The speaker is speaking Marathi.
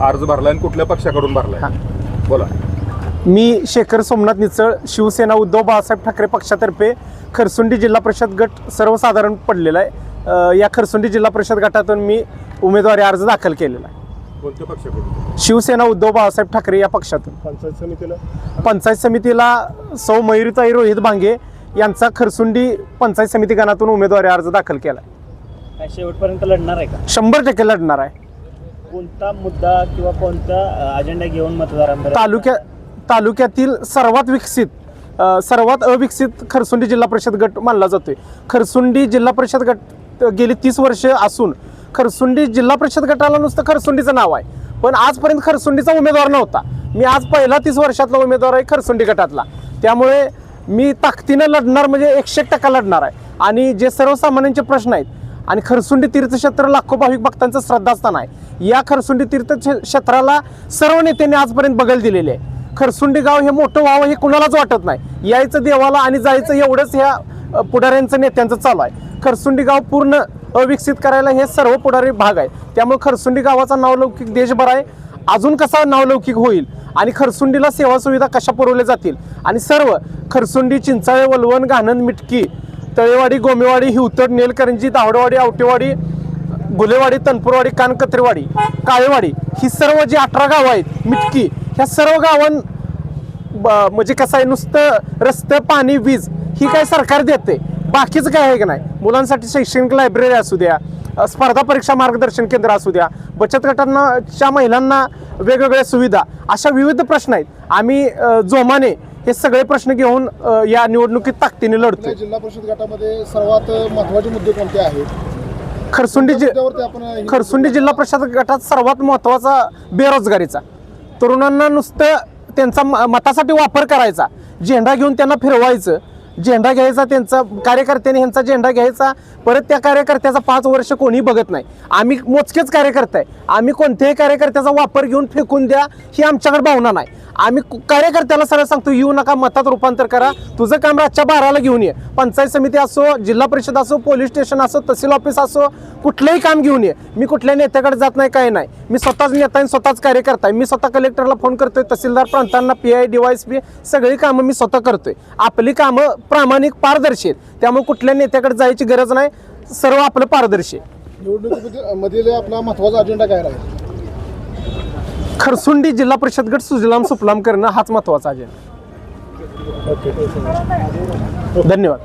अर्ज भरलाय आणि कुठल्या पक्षाकडून भरलाय? बोला. मी शेखर सोमनाथ निचळ शिवसेना उद्धव बाळासाहेब ठाकरे पक्षातर्फे खरसुंडी जिल्हा परिषद गट सर्वसाधारण पडलेला आहे. या खरसुंडी जिल्हा परिषद गटातून मी उमेदवारी अर्ज दाखल केलेला आहे. कोणत्या पक्षाकडून? शिवसेना उद्धव बाळासाहेब ठाकरे या पक्षातून. पंचायत समितीला? पंचायत समितीला सौ मयुरीताई रोहित भांगे यांचा खरसुंडी पंचायत समिती गणातून उमेदवारी अर्ज दाखल केला शेवटपर्यंत लढणार आहे का? शंभर टक्के लढणार आहे. कोणता मुद्दा किंवा कोणता अजेंडा घेऊन मतदारांपर्यंत? तालुक्या तालुक्यातील सर्वात विकसित अ, सर्वात अविकसित खरसुंडी जिल्हा परिषद गट मानला जातोय. खरसुंडी जिल्हा परिषद गट गेली तीस वर्ष असून खरसुंडी जिल्हा परिषद गटाला नुसतं खरसुंडीचं नाव आहे. पण आजपर्यंत खरसुंडीचा उमेदवार नव्हता. मी आज पहिला तीस वर्षातला उमेदवार आहे खरसुंडी गटातला. त्यामुळे मी ताकदीनं लढणार म्हणजे एकशे टक्का लढणार आहे. आणि जे सर्वसामान्यांचे प्रश्न आहेत आणि खरसुंडी तीर्थक्षेत्र लाखो भाविक भक्तांचं श्रद्धास्थान आहे. या खरसुंडी तीर्थक्षेत्राला सर्व नेत्यांनी आजपर्यंत बगल दिलेले आहे. खरसुंडी गाव हे मोठं व्हावं हे कुणालाच वाटत नाही. यायचं देवाला आणि जायचं एवढंच ह्या पुढाऱ्यांचं नेत्यांचं चालू आहे. खरसुंडी गाव पूर्ण अविकसित करायला हे सर्व पुढारी भाग आहे. त्यामुळे खरसुंडी गावाचा नावलौकिक देशभर आहे. अजून कसा नावलौकिक होईल? आणि खरसुंडीला सेवा सुविधा कशा पुरवल्या जातील? आणि सर्व खरसुंडी चिंचाळे वलवण घाणंद मिटकी तळेवाडी गोमेवाडी हिवतड नेलकरंजी दावडवाडी आवटेवाडी गुलेवाडी तनपूरवाडी कानकत्रेवाडी काळेवाडी ही सर्व जी अठरा गावं आहेत मिटकी ह्या सर्व गावां ब- म्हणजे कसं आहे नुसतं रस्ते पाणी वीज ही काय सरकार देते? बाकीचं काय आहे का नाही? मुलांसाठी शैक्षणिक लायब्ररी असू द्या स्पर्धा परीक्षा मार्गदर्शन केंद्र असू द्या बचत गटांनाच्या महिलांना वेगवेगळ्या सुविधा अशा विविध प्रश्न आहेत. आम्ही जोमाने हे सगळे प्रश्न घेऊन अ, या निवडणुकीत ताकदीने लढतोय. जिल्हा परिषद गटामध्ये सर्वात महत्त्वाचे मुद्दे कोणते आहेत? खरसुंडी जि आपण ही- खरसुंडी जिल्हा परिषद गटात सर्वात महत्त्वाचा बेरोजगारीचा. तरुणांना नुसतं त्यांचा म- मतासाठी वापर करायचा. झेंडा घेऊन त्यांना फिरवायचं. झेंडा घ्यायचा त्यांचा कार्यकर्त्यांनी ह्यांचा झेंडा घ्यायचा. परत त्या कार्यकर्त्याचा पाच वर्ष कोणी बघत नाही. आम्ही मोजकेच कार्यकर्ते आहे. आम्ही कोणत्याही कार्यकर्त्याचा वापर घेऊन फेकून द्या ही आमच्याकडे भावना नाही. आम्ही कार्यकर्त्याला सरळ सांगतो येऊ नका मतात रूपांतर करा. तुझं काम रातच्या बाराला घेऊन ये. पंचायत समिती असो जिल्हा परिषद असो पोलीस स्टेशन असो तहसील ऑफिस असो कुठलंही काम घेऊन ये. मी कुठल्या नेत्याकडे जात नाही काय नाही. मी स्वतःच नेता आणि स्वतःच कार्यकर्ता आहे. मी स्वतः कलेक्टरला फोन करतोय तहसीलदार प्रांतांना P I D Y S P सगळी कामं मी स्वतः करतोय. आपली कामं प्रामाणिक पारदर्शी आहेत. त्यामुळे कुठल्या नेत्याकडे जायची गरज नाही. सर्व आपलं पारदर्शी मधील आपला महत्त्वाचा अजेंडा काय राहील? खरसुंडी जिल्हा परिषद गट सुजलाम सुफलाम करणं हाच महत्त्वाचा अजेंडा धन्यवाद.